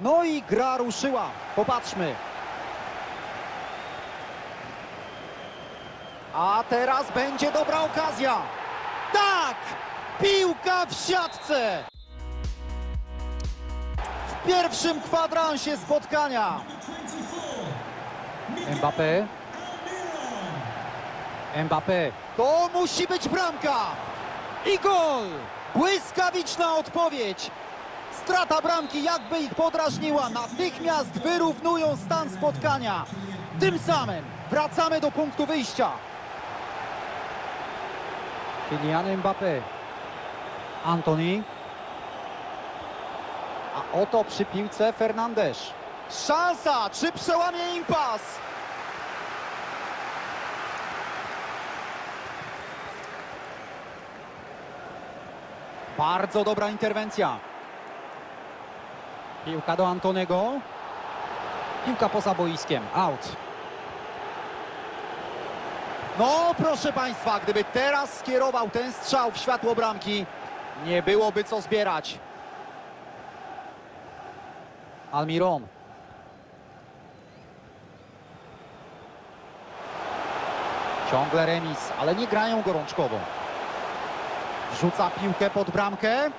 No i gra ruszyła. Popatrzmy. A teraz będzie dobra okazja. Piłka w siatce! W pierwszym kwadransie spotkania. Mbappé. Mbappé. To musi być bramka. I gol! Błyskawiczna odpowiedź. Strata bramki jakby ich podrażniła. Natychmiast wyrównują stan spotkania. Tym samym wracamy do punktu wyjścia. Kylian Mbappé. Antoni. A oto przy piłce Fernandes. Szansa! Czy przełamie impas? Bardzo dobra interwencja. Piłka do Antonego. Piłka poza boiskiem. Out. No, proszę Państwa, gdyby teraz skierował ten strzał w światło bramki, nie byłoby co zbierać. Almiron. Ciągle remis, ale nie grają gorączkowo. Wrzuca piłkę pod bramkę.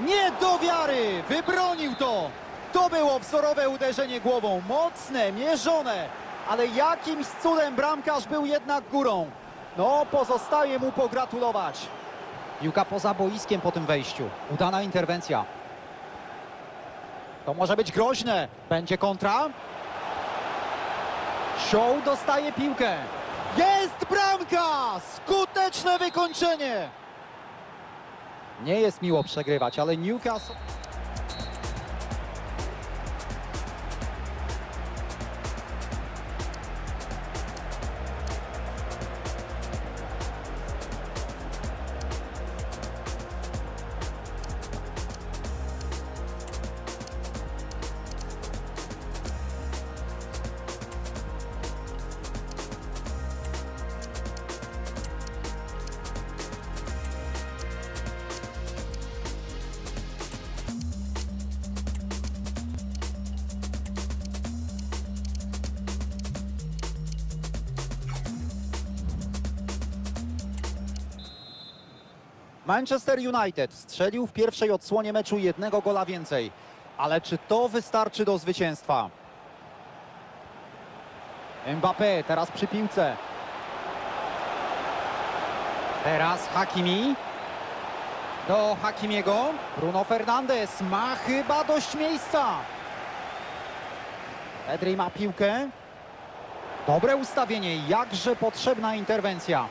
Nie do wiary! Wybronił to! To było wzorowe uderzenie głową. Mocne, mierzone. Ale jakimś cudem bramkarz był jednak górą. No, pozostaje mu pogratulować. Piłka poza boiskiem po tym wejściu. Udana interwencja. To może być groźne. Będzie kontra. Show dostaje piłkę. Jest bramka! Skuteczne wykończenie! Nie jest miło przegrywać, ale Newcastle... Manchester United strzelił w pierwszej odsłonie meczu jednego gola więcej. Ale czy to wystarczy do zwycięstwa? Mbappé teraz przy piłce. Teraz Hakimi. Do Hakimiego. Bruno Fernandes ma chyba dość miejsca. Pedri ma piłkę. Dobre ustawienie, jakże potrzebna interwencja.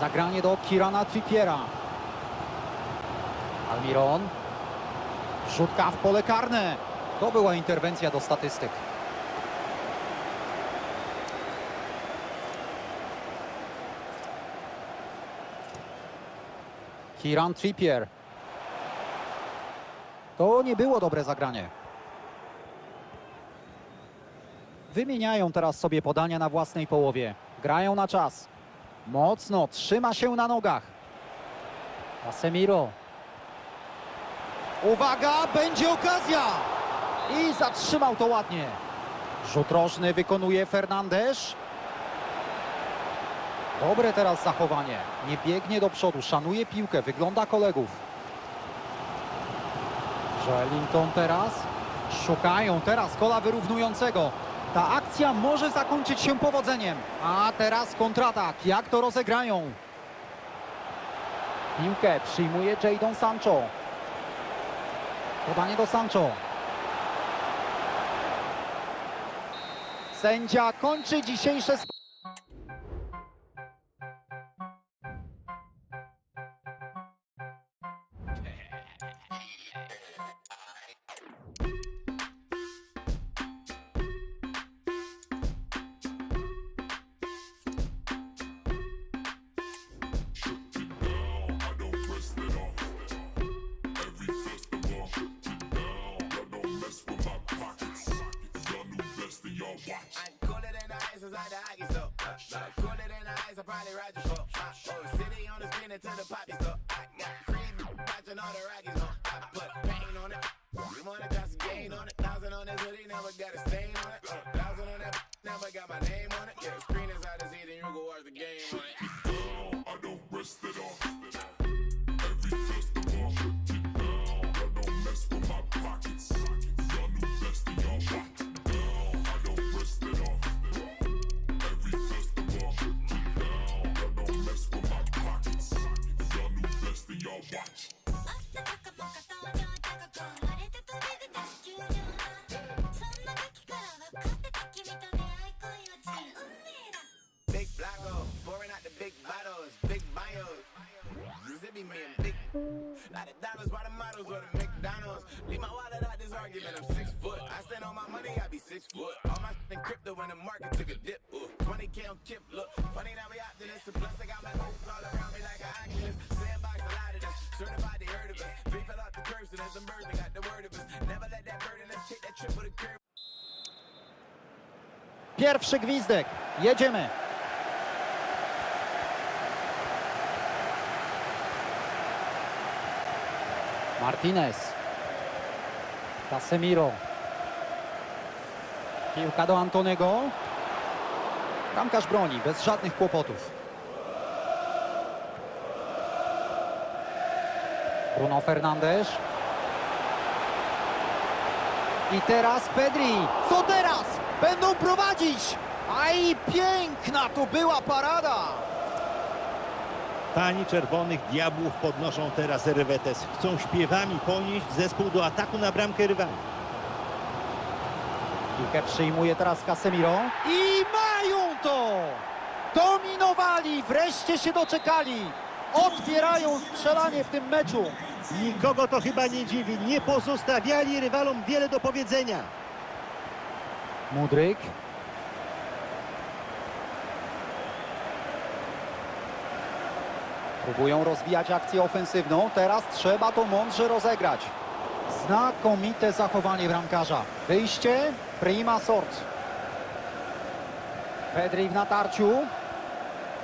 Zagranie do Kirana Trippiera. Almiron. Rzutka w pole karne. To była interwencja do statystyk. Kiran Trippier. To nie było dobre zagranie. Wymieniają teraz sobie podania na własnej połowie. Grają na czas. Mocno, trzyma się na nogach. Casemiro. Uwaga, będzie okazja! I zatrzymał to ładnie. Rzut rożny wykonuje Fernandes. Dobre teraz zachowanie. Nie biegnie do przodu, szanuje piłkę, wygląda kolegów. Joelinton teraz. Szukają teraz gola wyrównującego. Ta akcja może zakończyć się powodzeniem. A teraz kontratak. Jak to rozegrają? Piłkę przyjmuje Jadon Sancho. Podanie do Sancho. Sędzia kończy dzisiejsze... sp- probably ride you. Uh, oh, city on the spin into the poppy store. I got cream watching all the Rockies on. I put paint on it. You wanna a gain on it? Thousand on this hoodie, never got a stain on it. Thousand on that, never got my name on it. Yeah, Pierwszy gwizdek. Jedziemy. Martinez. Casemiro. Piłka do Antonego. Bramkarz broni bez żadnych kłopotów. Bruno Fernandes. I teraz Pedri. Co teraz? Będą prowadzić. Aj, piękna to była parada. Fani Czerwonych Diabłów podnoszą teraz rwetes. Chcą śpiewami ponieść zespół do ataku na bramkę rywali. Piłkę przyjmuje teraz Casemiro. I mają to! Dominowali, wreszcie się doczekali. Otwierają strzelanie w tym meczu. Nikogo to chyba nie dziwi. Nie pozostawiali rywalom wiele do powiedzenia. Mudryk. Próbują rozwijać akcję ofensywną. Teraz trzeba to mądrze rozegrać. Znakomite zachowanie bramkarza. Wyjście prima sort. Pedri w natarciu.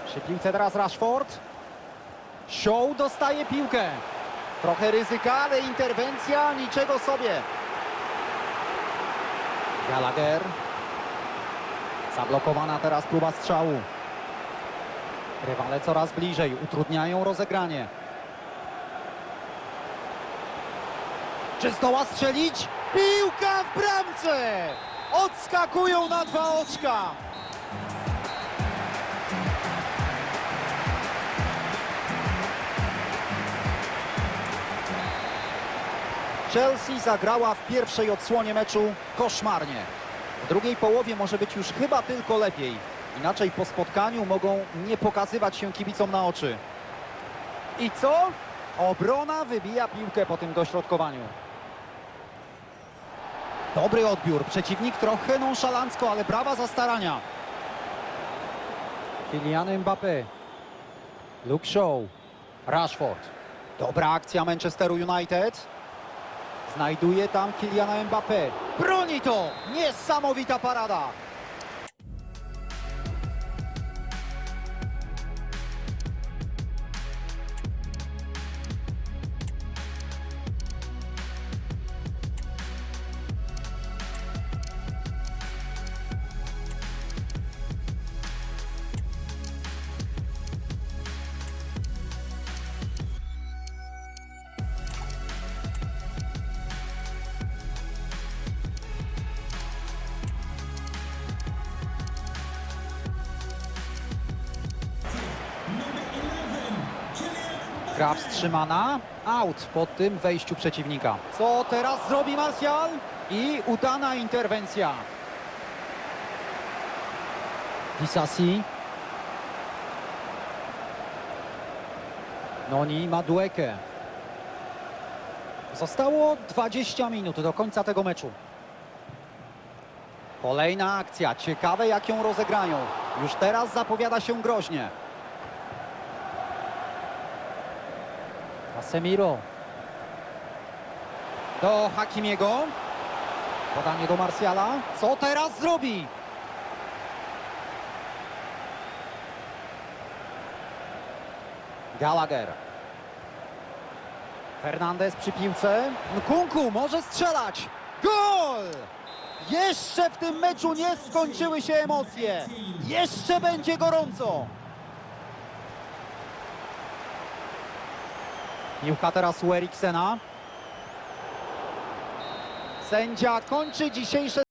Przy piłce teraz Rashford. Show dostaje piłkę. Trochę ryzyka, ale interwencja niczego sobie. Gallagher. Zablokowana teraz próba strzału. Rywale coraz bliżej, utrudniają rozegranie. Czy zdoła strzelić? Piłka w bramce! Odskakują na dwa oczka. Chelsea zagrała w pierwszej odsłonie meczu koszmarnie. W drugiej połowie może być już chyba tylko lepiej. Inaczej po spotkaniu mogą nie pokazywać się kibicom na oczy. I co? Obrona wybija piłkę po tym dośrodkowaniu. Dobry odbiór. Przeciwnik trochę nonszalancko, ale brawa za starania. Kylian Mbappé. Luke Shaw. Rashford. Dobra akcja Manchesteru United. Znajduje tam Kyliana Mbappé. Broni to! Niesamowita parada! Gra wstrzymana. Out po tym wejściu przeciwnika. Co teraz zrobi Martial? I udana interwencja. Disasi. Noni Madueke. Zostało 20 minut do końca tego meczu. Kolejna akcja. Ciekawe jak ją rozegrają. Już teraz zapowiada się groźnie. Casemiro. Do Hakimiego. Podanie do Marsjala. Co teraz zrobi? Gallagher. Fernandez przy piłce. Nkunku może strzelać. Gol! Jeszcze w tym meczu nie skończyły się emocje. Jeszcze będzie gorąco. Piłka teraz u Eriksena. Sędzia kończy dzisiejsze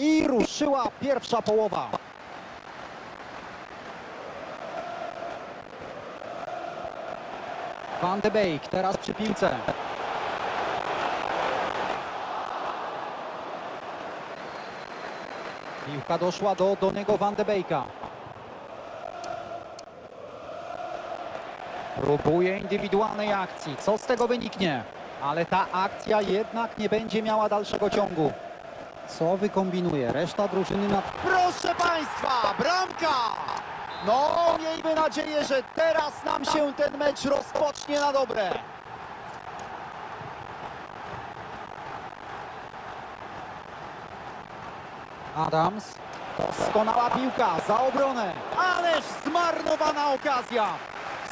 i ruszyła pierwsza połowa. Van de Beek teraz przy piłce. Piłka doszła do Donego Van de Beeka. Próbuje indywidualnej akcji. Co z tego wyniknie? Ale ta akcja jednak nie będzie miała dalszego ciągu. Co wykombinuje reszta drużyny na... Proszę Państwa, bramka! No, miejmy nadzieję, że teraz nam się ten mecz rozpocznie na dobre. Adams. Doskonała piłka za obronę. Ależ zmarnowana okazja.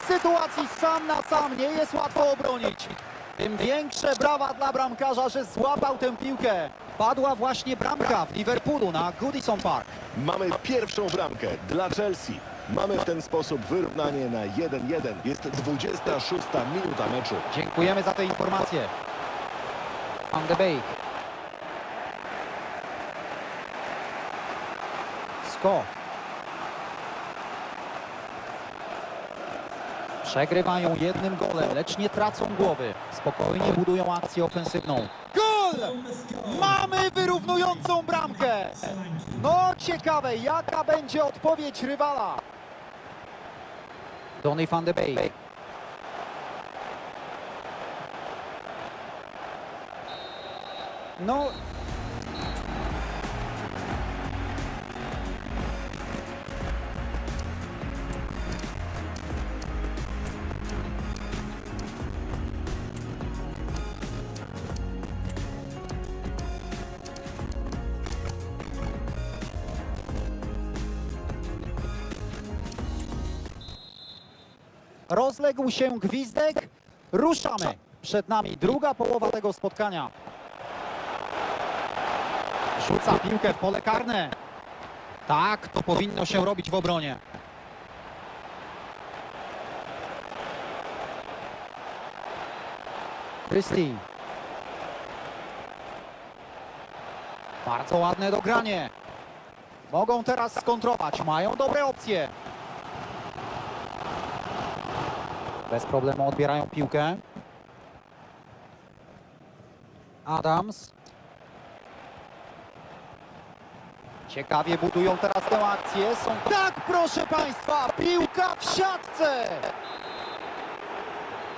W sytuacji sam na sam nie jest łatwo obronić. Tym większe brawa dla bramkarza, że złapał tę piłkę. Padła właśnie bramka w Liverpoolu na Goodison Park. Mamy pierwszą bramkę dla Chelsea. Mamy w ten sposób wyrównanie na 1-1. Jest 26 minuta meczu. Dziękujemy za te informacje. Van de Beek. Scott. Przegrywają jednym golem, lecz nie tracą głowy. Spokojnie budują akcję ofensywną. Gol! Mamy wyrównującą bramkę! No ciekawe, jaka będzie odpowiedź rywala. Donny van de Beek. No. Rozległ się gwizdek. Ruszamy. Przed nami druga połowa tego spotkania. Rzuca piłkę w pole karne. Tak, to powinno się robić w obronie. Christie. Bardzo ładne dogranie. Mogą teraz skontrować. Mają dobre opcje. Bez problemu odbierają piłkę. Adams. Ciekawie budują teraz tę akcję. Są tak, proszę Państwa, piłka w siatce.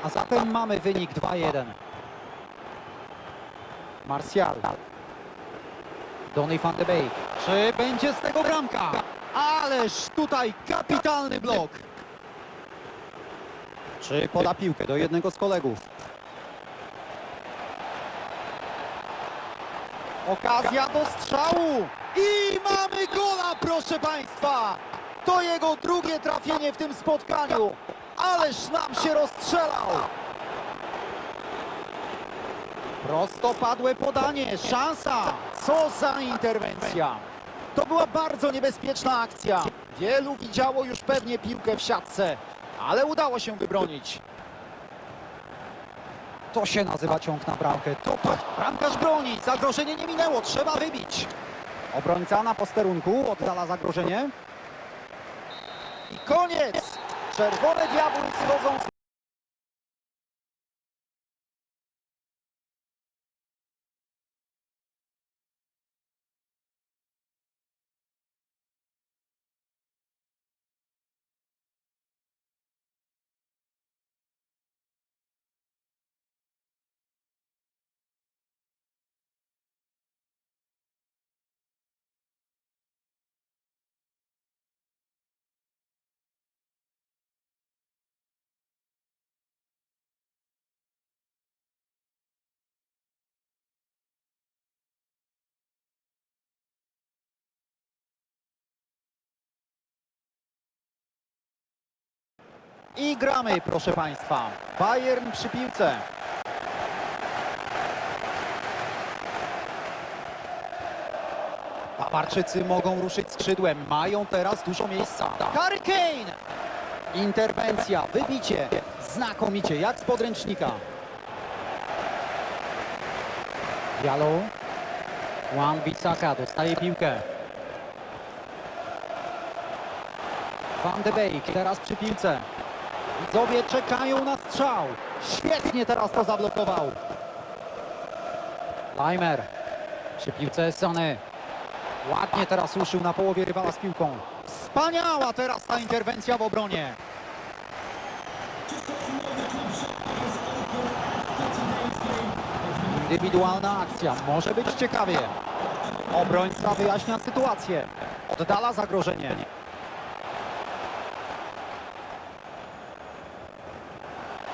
A zatem mamy wynik 2-1. Martial. Donny van de Beek. Czy będzie z tego bramka? Ależ tutaj kapitalny blok. Czy poda piłkę do jednego z kolegów? Okazja do strzału i mamy gola, proszę Państwa! To jego drugie trafienie w tym spotkaniu. Ależ nam się rozstrzelał! Prostopadłe podanie, szansa! Co za interwencja! To była bardzo niebezpieczna akcja. Wielu widziało już pewnie piłkę w siatce, ale udało się wybronić. To się nazywa ciąg na bramkę. To, to bramkarz broni. Zagrożenie nie minęło. Trzeba wybić. Obrońca na posterunku oddala zagrożenie. I koniec. Czerwone diabły schodzą z I gramy, proszę Państwa. Bayern przy piłce. Bawarczycy mogą ruszyć skrzydłem. Mają teraz dużo miejsca. Harry Kane! Interwencja, wybicie. Znakomicie, jak z podręcznika. Diallo. Juan Bissaka dostaje piłkę. Van de Beek teraz przy piłce. Widzowie czekają na strzał. Świetnie teraz to zablokował. Leimer przy piłce Sony. Ładnie teraz ruszył na połowie rywala z piłką. Wspaniała teraz ta interwencja w obronie. Indywidualna akcja. Może być ciekawie. Obrońca wyjaśnia sytuację. Oddala zagrożenie.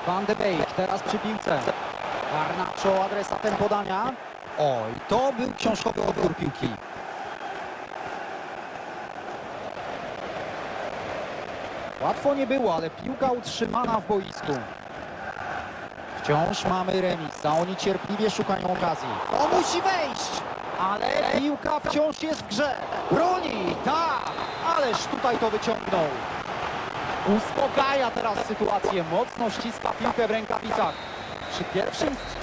Van de Beek teraz przy piłce. Garnacho adresatem podania. Oj, to był książkowy odbiór piłki. Łatwo nie było, ale piłka utrzymana w boisku. Wciąż mamy remis, a oni cierpliwie szukają okazji. To musi wejść! Ale piłka wciąż jest w grze. Broni, tak! Ależ tutaj to wyciągnął. Uspokaja teraz sytuację, mocno ściska piłkę w rękawicach. Przy pierwszym strz-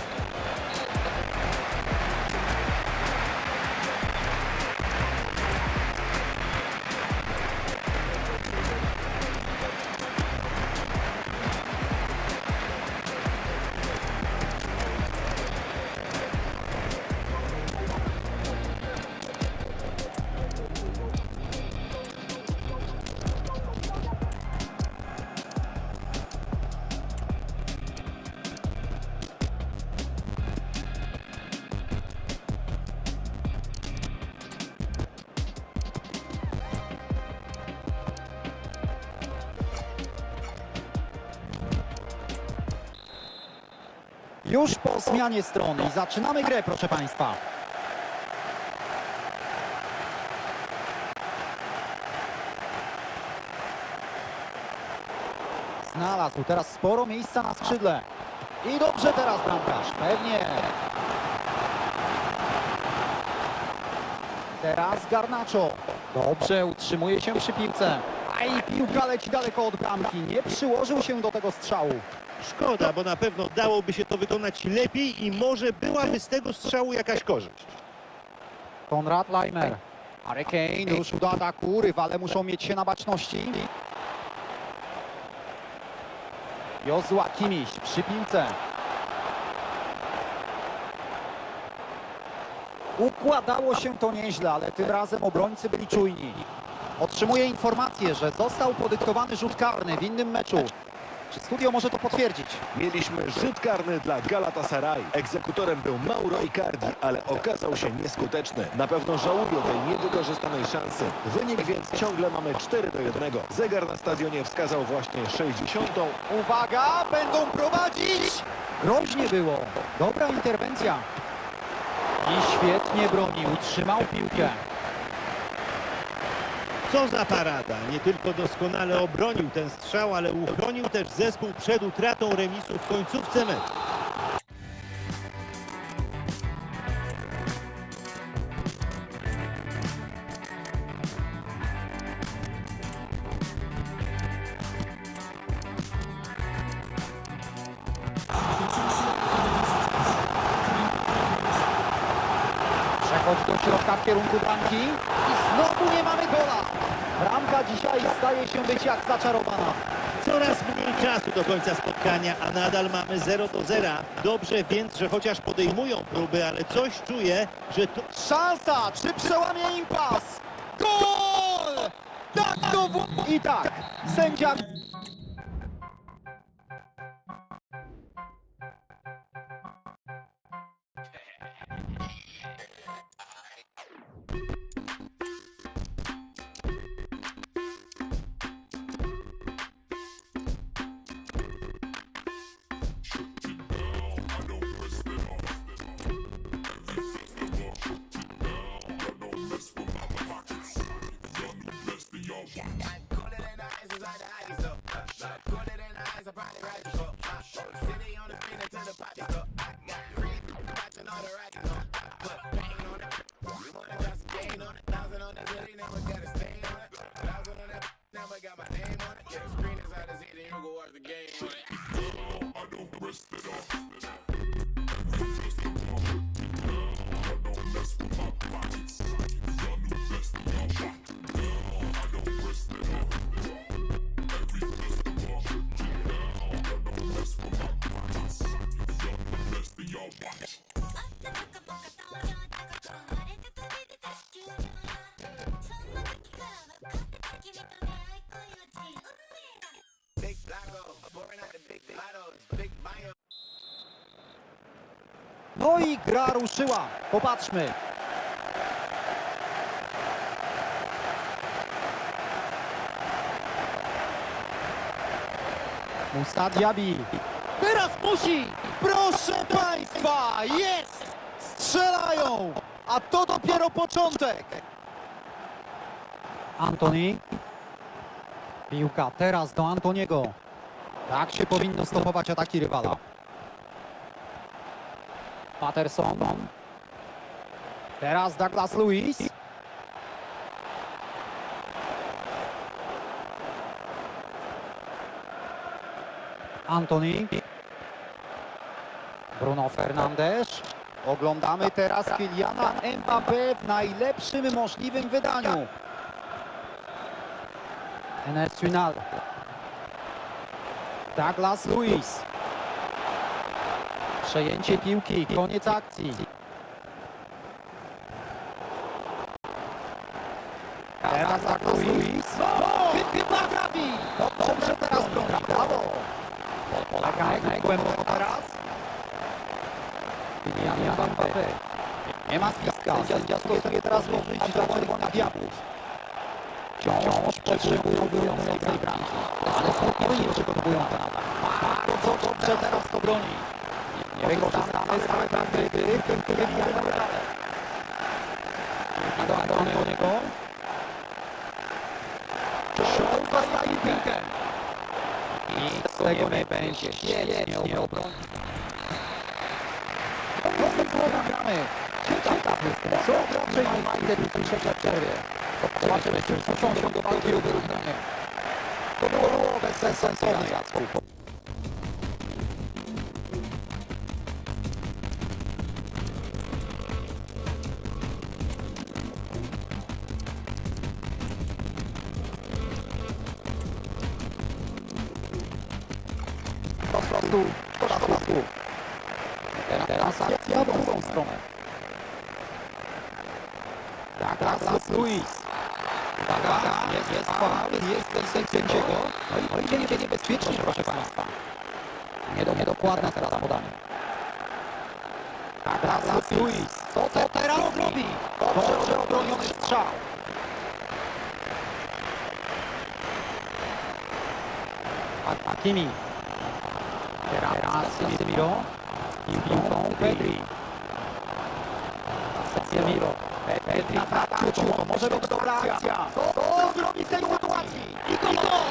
Już po zmianie strony i zaczynamy grę, proszę Państwa. Znalazł teraz sporo miejsca na skrzydle. I dobrze teraz bramkarz, pewnie. Teraz Garnacho. Dobrze, utrzymuje się przy piłce. A i piłka leci daleko od bramki. Nie przyłożył się do tego strzału. Szkoda, bo na pewno dałoby się to wykonać lepiej i może byłaby z tego strzału jakaś korzyść. Konrad Leimer. Harry Kane ruszył do ataku. Rywale muszą mieć się na baczności. Jozua Kimiś przy piłce. Układało się to nieźle, ale tym razem obrońcy byli czujni. Otrzymuję informację, że został podyktowany rzut karny w innym meczu. Studio może to potwierdzić? Mieliśmy rzut karny dla Galatasaray. Egzekutorem był Mauro Icardi, ale okazał się nieskuteczny. Na pewno żałują tej niewykorzystanej szansy. Wynik więc ciągle mamy 4 do 1. Zegar na stadionie wskazał właśnie 60. Uwaga, będą prowadzić! Groźnie było. Dobra interwencja. I świetnie broni, utrzymał piłkę. Co za parada! Nie tylko doskonale obronił ten strzał, ale uchronił też zespół przed utratą remisu w końcówce meczu. Nadal mamy 0 do 0. Dobrze więc, że chociaż podejmują próby, ale coś czuję, że to... Szansa! Czy przełamie impas? Gol! Tak to w... I tak, sędzia... never got my name on it. Yeah, screen inside the seat, then you go watch the game on oh, it. I don't rest No i gra ruszyła. Popatrzmy. Musa Diaby. Teraz musi! Proszę Państwa! Jest! Strzelają! A to dopiero początek! Antoni. Piłka teraz do Antoniego. Tak się powinno stopować ataki rywala. Patterson. Teraz Douglas Lewis. Anthony. Bruno Fernandes. Oglądamy teraz Kyliana Mbappé w najlepszym możliwym wydaniu. Enes Ünal. Douglas Lewis. Przejęcie piłki, koniec akcji. Teraz tak Luis. Chyba trafi. Dobrze teraz broni. Brawo. Polegaj głęboko teraz. Kylian Mbappé. Nie ma spiska. Sędzia stosuje teraz korzyść dla czerwonych diabłów. Wciąż potrzebują wyjątkowej bramki. Ale spokojnie przygotowują ten atak. Bardzo dobrze teraz to broni. Niewykorzystane stałe fragmenty, tym którym nie damy radę. I do Antoniego. Ciąga i piłkę. I z tego nie będzie świetnie obronić. Dobry programy. Ciekawy, co raczej United w przerwie. Zobaczymy, czy wrócą do walki o wyrównanie. To było bezsensowne, Jacku. Po prostu, po prostu. Teraz, teraz akcja w drugą stronę. Tak, Douglas Luis. Uwaga, jest, jest faul, jest ten sędziego. No i będzie będzie niebezpiecznie, proszę Państwa. Nie do, niedokładne teraz podanie. Tak, Luis. Co to teraz robi? Dobrze obroniony strzał. Hakimi. Teraz Casemiro. I piłką Pedri. Casemiro. Pe- Pedri wrócił, to może być dobra akcja. To zrobi w tej sytuacji. I gol!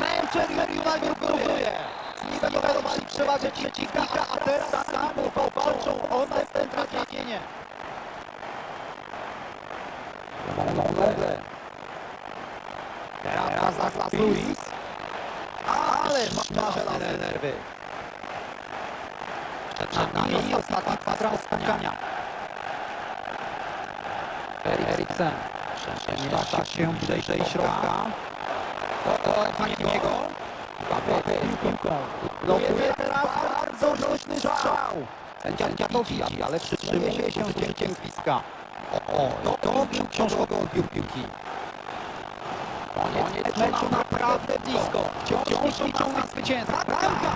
Manchester United wyrównuje. Zniwelowali przewagę przeciwnika, a teraz samo powalczą o następne trafienie. Teraz Douglas Luis. Ale ma żelazne nerwy. Przed nami ostatni kwadrans spotkania. Eriksen. Przemieszcza się bliżej środka. To do niego. Łapie piłką. Ląduje teraz bardzo groźny strzał. Sędzia to widzi, ale wstrzymuje się z użyciem gwizdka. O, no to był książkowy odbiór piłki. Koniec meczu naprawdę blisko. Wciąż liczą na zwycięstwo. Bramka!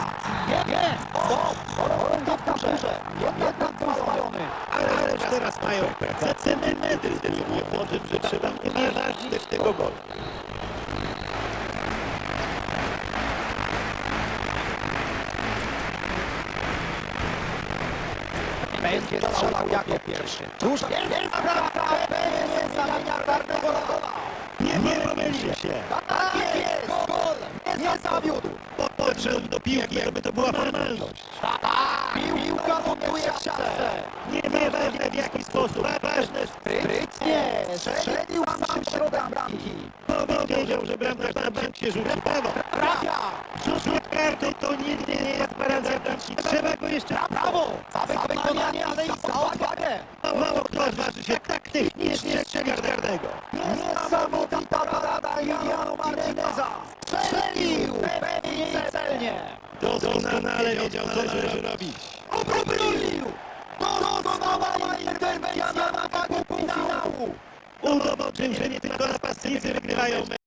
Nie, nie! Stop! Rundy w górze. Jednak był zrobiony. Ale już teraz mają za centymetry decydują o tym, że trzeba nie ważyć tego golu. Będzie strzelał jako pierwszy. Tuż jest bramka, pewnie zamienia karnego. Nie, nie pomylił się. Tak jest, gol! Nie zawiódł. Podszedł do piłki, jakby to była formalność. Piłka w siatce. Nie ważne w jaki sposób, ważne Sprytnie strzelił sam środek bramki. powiedział, że bramkarz na bramk się rzuci. Brawo! Trafia! Rzut karty to nigdy nie jest gwarancja bramki. Trzeba go jeszcze... Brawo! Za wykonanie, ale i za odwagę. Mało kto odważy się tak technicznie strzegać karnego. Niesamowita parada Juliano Martineza. Strzelił! Pewnie celnie. Doskonale wiedział, co należy robić. Obronił! Doskonała interwencja na wagę półfinału. Udowodnił, że nie tylko napastnicy wygrywają mecze.